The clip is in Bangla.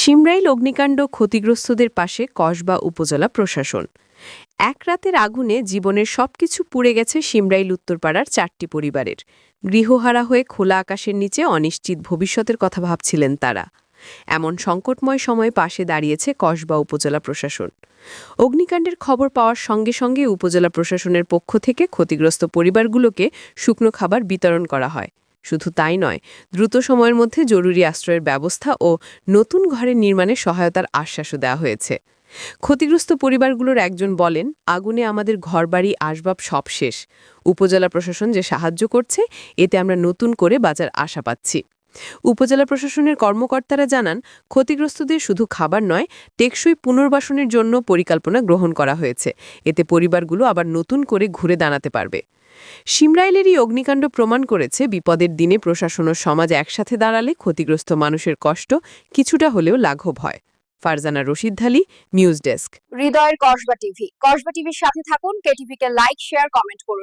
সিমরাইল অগ্নিকাণ্ড ক্ষতিগ্রস্তদের পাশে কসবা উপজেলা প্রশাসন। এক রাতের আগুনে জীবনের সবকিছু পুড়ে গেছে সিমরাইল উত্তরপাড়ার চারটি পরিবারের। গৃহহারা হয়ে খোলা আকাশের নিচে অনিশ্চিত ভবিষ্যতের কথা ভাবছিলেন তারা। এমন সংকটময় সময়ে পাশে দাঁড়িয়েছে কসবা উপজেলা প্রশাসন। অগ্নিকাণ্ডের খবর পাওয়ার সঙ্গে সঙ্গে উপজেলা প্রশাসনের পক্ষ থেকে ক্ষতিগ্রস্ত পরিবারগুলোকে শুকনো খাবার বিতরণ করা হয়। শুধু তাই নয়, দ্রুত সময়ের মধ্যে জরুরি আশ্রয়ের ব্যবস্থা ও নতুন ঘরের নির্মাণে সহায়তার আশ্বাসও দেওয়া হয়েছে। ক্ষতিগ্রস্ত পরিবারগুলোর একজন বলেন, আগুনে আমাদের ঘরবাড়ি, আসবাব সব শেষ। উপজেলা প্রশাসন যে সাহায্য করছে, এতে আমরা নতুন করে বাজার আশা পাচ্ছি। উপজেলা প্রশাসনের কর্মকর্তারা জানান, ক্ষতিগ্রস্তদের শুধু খাবার নয়, টেকসই পুনর্বাসনের জন্য পরিকল্পনা গ্রহণ করা হয়েছে। এতে পরিবারগুলো আবার নতুন করে ঘুরে দাঁড়াতে পারবে। সিমরাইলেরই অগ্নিকাণ্ড প্রমাণ করেছে, বিপদের দিনে প্রশাসন ও সমাজ একসাথে দাঁড়ালে ক্ষতিগ্রস্ত মানুষের কষ্ট কিছুটা হলেও লাঘব হয়। ফারজানা রশিদ ধালি নিউজ ডেস্ক। হৃদয়ের কসবা টিভি। কসবা টিভির সাথে থাকুন, কেটিভিকে লাইক, শেয়ার, কমেন্ট করুন।